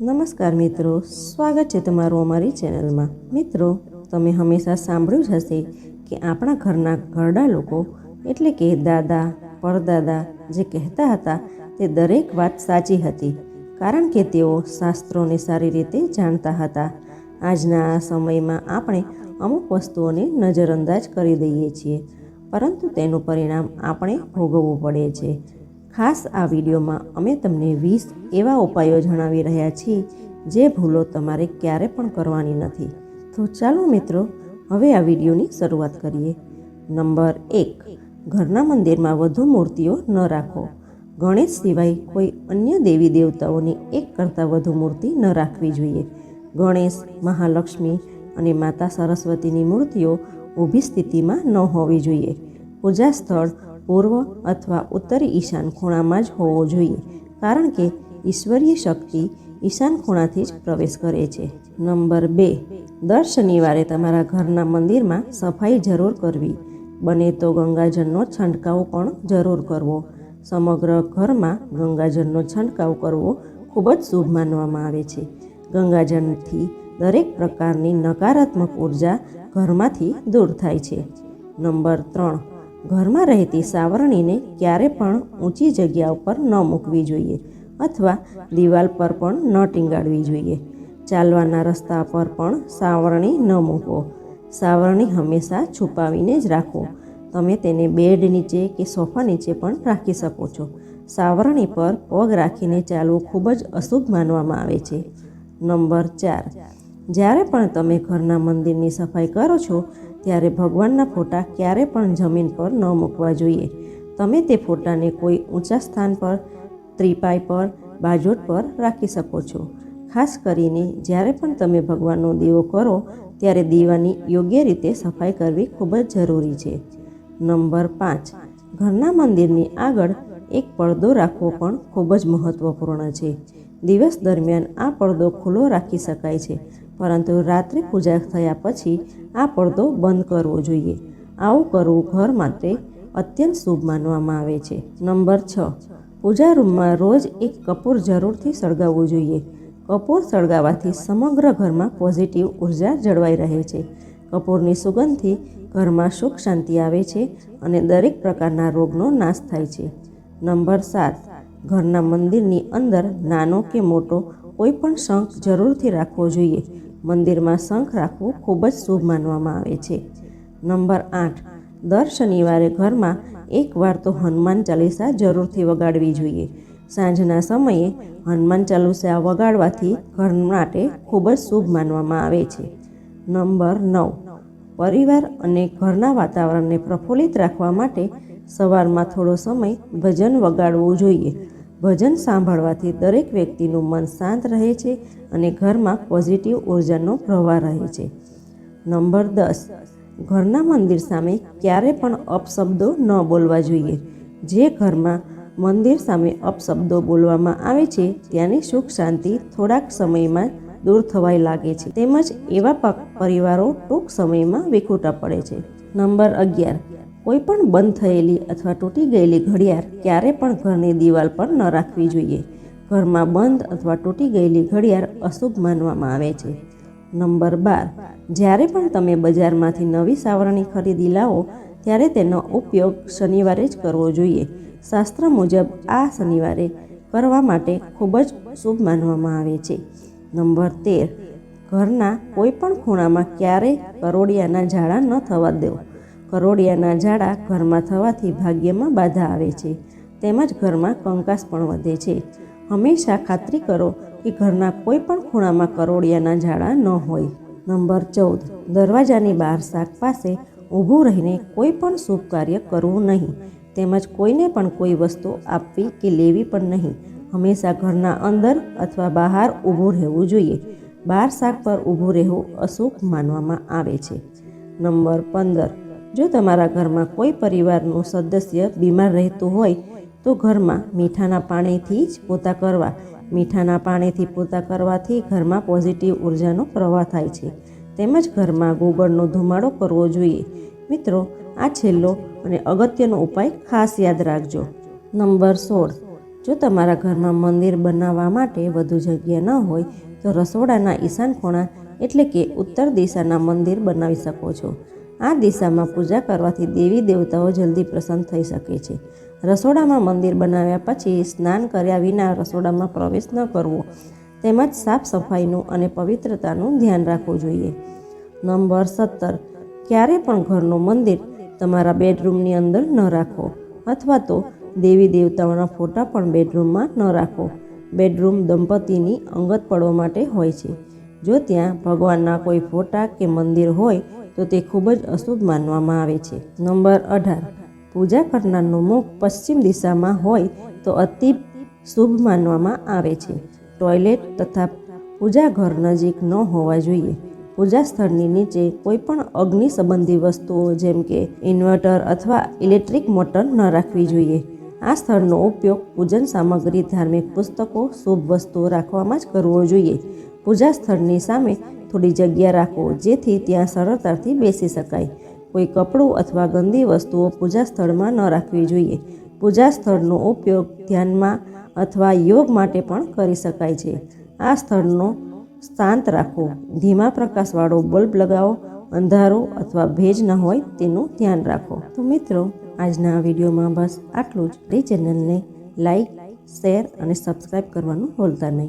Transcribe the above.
નમસ્કાર મિત્રો, સ્વાગત છે તમારું અમારી ચેનલમાં. મિત્રો, તમે હંમેશા સાંભળ્યું જ હશે કે આપણા ઘરના ઘરડા લોકો, એટલે કે દાદા, પરદાદા જે કહેતા હતા, તે દરેક વાત સાચી હતી. કારણ કે તેઓ શાસ્ત્રોને સારી રીતે જાણતા હતા. આજના આ સમયમાં આપણે અમુક વસ્તુઓને નજરઅંદાજ કરી દઈએ છીએ. પરંતુ તેનું પરિણામ આપણે ભોગવવું પડે છે. ખાસ આ વિડીયોમાં અમે તમને વીસ એવા ઉપાયો જણાવી રહ્યા છીએ જે ભૂલો તમારે ક્યારે પણ કરવાની નથી. તો ચાલો મિત્રો, હવે આ વિડીયોની શરૂઆત કરીએ. નંબર એક, ઘરના મંદિરમાં વધુ મૂર્તિઓ ન રાખો. ગણેશ સિવાય કોઈ અન્ય દેવી દેવતાઓની એક કરતાં વધુ મૂર્તિ ન રાખવી જોઈએ. ગણેશ, મહાલક્ષ્મી અને માતા સરસ્વતીની મૂર્તિઓ ઊભી સ્થિતિમાં ન હોવી જોઈએ. પૂજા સ્થળ પૂર્વ અથવા ઉત્તરી ઈશાન ખૂણામાં જ હોવો જોઈએ, કારણ કે ઈશ્વરીય શક્તિ ઈશાન ખૂણાથી જ પ્રવેશ કરે છે. નંબર બે. દર શનિવારે તમારા ઘરના મંદિરમાં સફાઈ જરૂર કરવી. બને તો ગંગાજળનો છંટકાવ પણ જરૂર કરવો. સમગ્ર ઘરમાં ગંગાજળનો છંટકાવ કરવો ખૂબ જ શુભ માનવામાં આવે છે. ગંગાજળથી દરેક પ્રકારની નકારાત્મક ઊર્જા ઘરમાંથી દૂર થાય છે. નંબર ત્રણ, ઘરમાં રહેતી સાવરણીને ક્યારે પણ ઊંચી જગ્યા ઉપર ન મૂકવી જોઈએ અથવા દિવાલ પર પણ ન ટીંગાડવી જોઈએ. ચાલવાના રસ્તા પર પણ સાવરણી ન મૂકો. સાવરણી હંમેશા છુપાવીને જ રાખો. તમે તેને બેડ નીચે કે સોફા નીચે પણ રાખી શકો છો. સાવરણી પર પગ રાખીને ચાલવું ખૂબ જ અશુભ માનવામાં આવે છે. નંબર ચાર જ્યારે પણ તમે ઘરના મંદિરની સફાઈ કરો છો, ત્યારે ભગવાનના ફોટા ક્યારે પણ જમીન પર ન મૂકવા જોઈએ. તમે તે ફોટાને કોઈ ઊંચા સ્થાન પર, ત્રિપાઈ પર, બાજોટ પર રાખી શકો છો. ખાસ કરીને જ્યારે પણ તમે ભગવાનનો દીવો કરો, ત્યારે દીવાની યોગ્ય રીતે સફાઈ કરવી ખૂબ જ જરૂરી છે. નંબર પાંચ. ઘરના મંદિરની આગળ એક પડદો રાખવો પણ ખૂબ જ મહત્ત્વપૂર્ણ છે. દિવસ દરમિયાન આ પડદો ખુલ્લો રાખી શકાય છે, પરંતુ રાત્રે પૂજા થયા પછી આ પડદો બંધ કરવો જોઈએ. આવું કરવું ઘર માટે અત્યંત શુભ માનવામાં આવે છે. નંબર છ. પૂજા રૂમમાં રોજ એક કપૂર જરૂરથી સળગાવવું જોઈએ. કપૂર સળગાવવાથી સમગ્ર ઘરમાં પોઝિટિવ ઊર્જા જળવાઈ રહે છે. કપૂરની સુગંધથી ઘરમાં સુખ શાંતિ આવે છે અને દરેક પ્રકારના રોગનો નાશ થાય છે. નંબર સાત. ઘરના મંદિરની અંદર નાનો કે મોટો કોઈ પણ શંખ જરૂરથી રાખવો જોઈએ. મંદિરમાં શંખ રાખવું ખૂબ જ શુભ માનવામાં આવે છે. નંબર આઠ. દર શનિવારે ઘરમાં એકવાર તો હનુમાન ચાલીસા જરૂરથી વગાડવી જોઈએ. સાંજના સમયે હનુમાન ચાલીસા વગાડવાથી ઘર માટે ખૂબ જ શુભ માનવામાં આવે છે. નંબર નવ. પરિવાર અને ઘરના વાતાવરણને પ્રફુલ્લિત રાખવા માટે સવારમાં થોડો સમય ભજન વગાડવું જોઈએ. ભજન સાંભળવાથી દરેક વ્યક્તિનું મન શાંત રહે છે અને ઘરમાં પોઝિટિવ ઉર્જાનો પ્રવાહ રહે છે. નંબર દસ. ઘરના મંદિર સામે ક્યારે પણ અપશબ્દો ન બોલવા જોઈએ. જે ઘરમાં મંદિર સામે અપશબ્દો બોલવામાં આવે છે ત્યાંની સુખ શાંતિ થોડાક સમયમાં દૂર થવાય લાગે છે. તેમજ એવા પરિવારો ટૂંક સમયમાં વિખૂટા પડે છે. નંબર અગિયાર. કોઈ પણ બંધ થયેલી અથવા તૂટી ગયેલી ઘડિયાળ ક્યારે પણ ઘરની દિવાલ પર ન રાખવી જોઈએ. ઘરમાં બંધ અથવા તૂટી ગયેલી ઘડિયાળ અશુભ માનવામાં આવે છે. નંબર બાર. જ્યારે પણ તમે બજારમાંથી નવી સાવરણી ખરીદી લાવો, ત્યારે તેનો ઉપયોગ શનિવારે જ કરવો જોઈએ. શાસ્ત્ર મુજબ આ શનિવારે કરવા માટે ખૂબ જ શુભ માનવામાં આવે છે. નંબર તેર. ઘરના કોઈ પણ ખૂણામાં ક્યારેય કરોડિયાના ઝાડા ન થવા દેવો કરોડિયાના ઝાડા ઘરમાં થવાથી ભાગ્યમાં બાધા આવે છે. તેમજ ઘરમાં કંકાસ પણ વધે છે. હંમેશા ખાતરી કરો કે ઘરના કોઈ પણ ખૂણામાં કરોડિયાના ઝાડા ન હોય. નંબર ચૌદ. દરવાજાની બહાર શાક પાસે ઊભું રહીને કોઈ પણ શુભ કાર્ય કરવું નહીં. તેમજ કોઈને પણ કોઈ વસ્તુ આપવી કે લેવી પણ નહીં. હંમેશા ઘરના અંદર અથવા બહાર ઊભું રહેવું જોઈએ. બહાર શાક પર ઊભું રહેવું અશુભ માનવામાં આવે છે. નંબર પંદર. જો તમારા ઘરમાં કોઈ પરિવારનું સદસ્ય બીમાર રહેતું હોય, તો ઘરમાં મીઠાના પાણીથી જ પોતા કરવા. મીઠાના પાણીથી પોતા કરવાથી ઘરમાં પોઝિટિવ ઉર્જાનો પ્રવાહ થાય છે. તેમજ ઘરમાં ગોબરનો ધુમાડો કરવો જોઈએ. મિત્રો, આ છેલ્લો અને અગત્યનો ઉપાય ખાસ યાદ રાખજો. નંબર સોળ. જો તમારા ઘરમાં મંદિર બનાવવા માટે વધુ જગ્યા ન હોય, તો રસોડાના ઈશાન ખૂણા એટલે કે ઉત્તર દિશાના મંદિર બનાવી શકો છો. આ દિશામાં પૂજા કરવાથી દેવી દેવતાઓ જલ્દી પ્રસન્ન થઈ શકે છે. રસોડામાં મંદિર બનાવ્યા પછી સ્નાન કર્યા વિના રસોડામાં પ્રવેશ ન કરવો, તેમજ સાફ સફાઈનું અને પવિત્રતાનું ધ્યાન રાખવું જોઈએ. નંબર સત્તર. ક્યારે પણ ઘરનું મંદિર તમારા બેડરૂમની અંદર ન રાખો, અથવા તો દેવી દેવતાઓના ફોટા પણ બેડરૂમમાં ન રાખો. બેડરૂમ દંપતીની અંગત પડવા માટે હોય છે. જો ત્યાં ભગવાનના કોઈ ફોટા કે મંદિર હોય તો તે ખૂબ જ અશુભ માનવામાં આવે છે. નંબર અઢાર. પૂજા કરનારનું મુખ પશ્ચિમ દિશામાં હોય તો અતિ શુભ માનવામાં આવે છે. ટોયલેટ તથા પૂજા ઘર નજીક ન હોવા જોઈએ. પૂજા સ્થળની નીચે કોઈ પણ અગ્નિ સંબંધી વસ્તુઓ જેમ કે ઇન્વર્ટર અથવા ઇલેક્ટ્રિક મોટર ન રાખવી જોઈએ. આ સ્થળનો ઉપયોગ પૂજન સામગ્રી, ધાર્મિક પુસ્તકો, શુભ વસ્તુઓ રાખવામાં જ કરવો જોઈએ. પૂજા સ્થળની સામે થોડી જગ્યા રાખો જેથી ત્યાં સરળતાથી બેસી શકાય. કોઈ કપડું અથવા ગંદી વસ્તુઓ પૂજા સ્થળમાં ન રાખવી જોઈએ. પૂજા સ્થળનો ઉપયોગ ધ્યાનમાં અથવા યોગ માટે પણ કરી શકાય છે. આ સ્થળનો શાંત રાખો. ધીમા પ્રકાશવાળો બલ્બ લગાવો, અંધારો અથવા ભેજ ન હોય તેનું ધ્યાન રાખો. તો મિત્રો, આજના વિડીયોમાં બસ આટલું જ. એ ચેનલને લાઈક, શેર અને સબસ્ક્રાઈબ કરવાનું ભૂલતા નહીં.